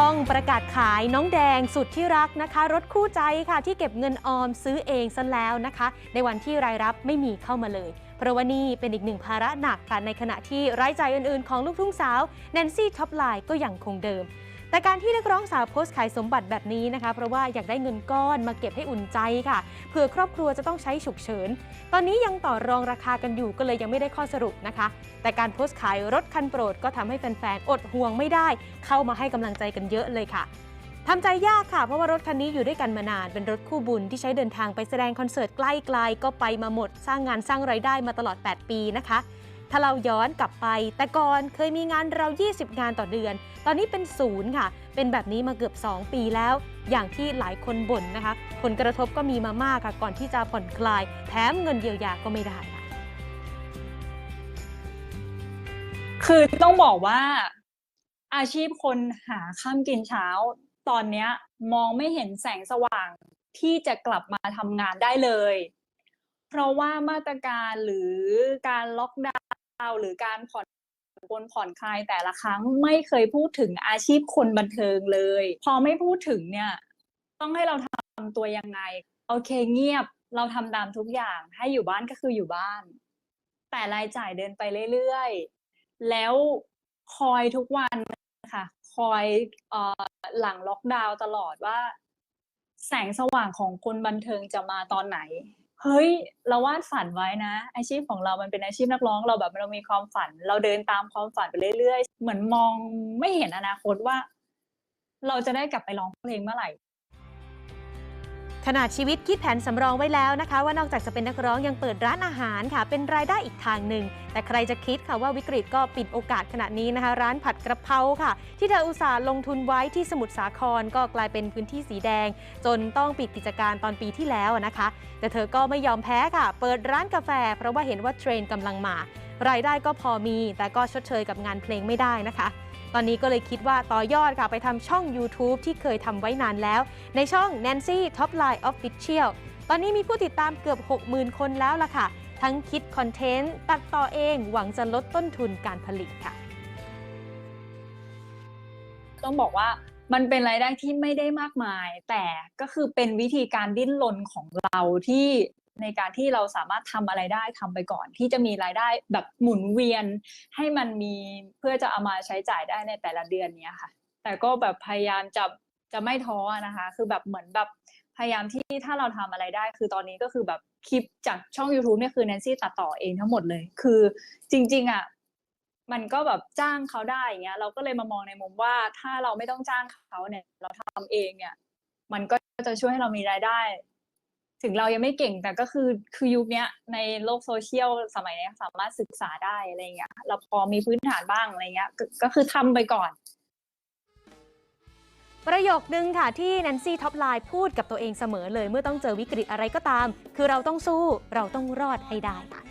ต้องประกาศขายน้องแดงสุดที่รักนะคะ รถคู่ใจค่ะ ที่เก็บเงินออมซื้อเองซะแล้วนะคะ ในวันที่รายรับไม่มีเข้ามาเลยเพราะว่านี่เป็นอีกหนึ่งภาระหนักค่ะในขณะที่รายจ่ายอื่นๆ ของลูกทุ่งสาวแนนซี่ท็อปไลน์ก็ยังคงเดิม แต่การที่นักร้องสาวโพสต์ขายสมบัติแบบนี้นะคะ เพราะว่าอยากได้เงินก้อนมาเก็บให้อุ่นใจค่ะเผื่อครอบครัวจะต้องใช้ฉุกเฉิน ตอนนี้ยังต่อรองราคากันอยู่ก็เลยยังไม่ได้ข้อสรุปนะคะ แต่การโพสต์ขายรถคันโปรดก็ทำให้แฟนๆอดห่วงไม่ได้ เข้ามาให้กำลังใจกันเยอะเลยค่ะทำใจยากค่ะ เพราะว่ารถคันนี้อยู่ด้วยกันมานาน เป็นรถคู่บุญที่ใช้เดินทางไปแสดงคอนเสิร์ตใกล้ไกลก็ไปมาหมด สร้างงานสร้างไรายได้มาตลอด 8 ปีนะคะ ถ้าเราย้อนกลับไป แต่ก่อนเคยมีงานเรา 20 งานต่อเดือน ตอนนี้เป็นศูนย์ค่ะ เป็นแบบนี้มาเกือบ 2 ปีแล้ว อย่างที่หลายคนบ่นนะคะ ผลกระทบก็มีมามากค่ะ ก่อนที่จะผ่อนคลาย แถมเงินเยียวยาก็ไม่ได้ค่ะ คือต้องบอกว่าอาชีพคนหาข้ามกินเช้า ตอนนี้มองไม่เห็นแสงสว่างที่จะกลับมาทำงานได้เลย เพราะว่ามาตรการหรือการล็อกดา ว หรือการผ่อนปนผ่อนคลายแต่ละครั้งไม่เคยพูดถึงอาชีพคนบันเทิงเลย พอไม่พูดถึงเนี่ย ต้องให้เราทำตัวยังไง โอเคเงียบเราทำตามทุกอย่างให้อยู่บ้านก็คืออยู่บ้าน แต่รายจ่ายเดินไปเรื่อยๆ แล้วคอยทุกวันค่ะ คอยอหลังล็อกดาวน์ตลอดว่า แสงสว่างของคนบันเทิงจะมาตอนไหน เฮ้ย เราวาดฝันไว้นะ อาชีพของเรามันเป็นอาชีพนักร้อง เราแบบเรามีความฝัน เราเดินตามความฝันไปเรื่อยๆ เหมือนมองไม่เห็นอนาคตว่า เราจะได้กลับไปร้องเพลงเมื่อไหร่ ขนาดชีวิตคิดแผนสำรองไว้แล้วนะคะ ว่านอกจากจะเป็นนักร้องยังเปิดร้านอาหารค่ะ เป็นรายได้อีกทางหนึ่ง แต่ใครจะคิดค่ะว่าวิกฤตก็ปิดโอกาสขณะนี้นะคะ ร้านผัดกระเพราค่ะ ที่เธออุตส่าห์ลงทุนไว้ที่สมุทรสาครก็กลายเป็นพื้นที่สีแดง จนต้องปิดกิจการตอนปีที่แล้วนะคะ แต่เธอก็ไม่ยอมแพ้ค่ะ เปิดร้านกาแฟ เพราะว่าเห็นว่าเทรนด์กำลังมารายได้ก็พอมี แต่ก็ชดเชยกับงานเพลงไม่ได้นะคะ ตอนนี้ก็เลยคิดว่าต่อยอดค่ะไปทำช่อง YouTube ที่เคยทำไว้นานแล้ว ในช่อง Nancy Top Line Official ตอนนี้มีผู้ติดตามเกือบ 60,000 คนแล้วล่ะค่ะ ทั้งคิดคอนเทนต์ ตัดต่อเองหวังจะลดต้นทุนการผลิตค่ะ ต้องบอกว่ามันเป็นรายได้ที่ไม่ได้มากมาย แต่ก็คือเป็นวิธีการดิ้นรนของเราที่ ในการที่เราสามารถทำอะไรได้ทำไปก่อน ที่จะมีรายได้แบบหมุนเวียน ให้มันมีเพื่อจะเอามาใช้จ่ายได้ในแต่ละเดือนเนี้ยค่ะ แต่ก็แบบพยายามจะจะไม่ท้อนะคะ คือแบบเหมือนแบบพยายามที่ถ้าเราทำอะไรได้ คือตอนนี้ก็คือแบบคลิปจากช่อง YouTube เนี่ยคือแนนซี่ตัดต่อเองทั้งหมดเลย คือจริง ๆอะมันก็แบบจ้างเขาได้อย่างเงี้ย เราก็เลยมามองในมุมว่าถ้าเราไม่ต้องจ้างเขาเนี่ย เราทำเองเนี่ย มันก็จะช่วยให้เรามีรายได้ ถึงเรายังไม่เก่งแต่ก็คือคือยุคเนี้ยในโลกโซเชียลสมัยนี้สามารถศึกษาได้อะไรเงี้ย เราพอมีพื้นฐานบ้างอะไรเงี้ยก็ก็คือทำไปก่อน ประโยคนึงค่ะที่แนนซี่ท็อปไลน์พูดกับตัวเองเสมอเลย เมื่อต้องเจอวิกฤตอะไรก็ตาม คือเราต้องสู้เราต้องรอดให้ได้ค่ะ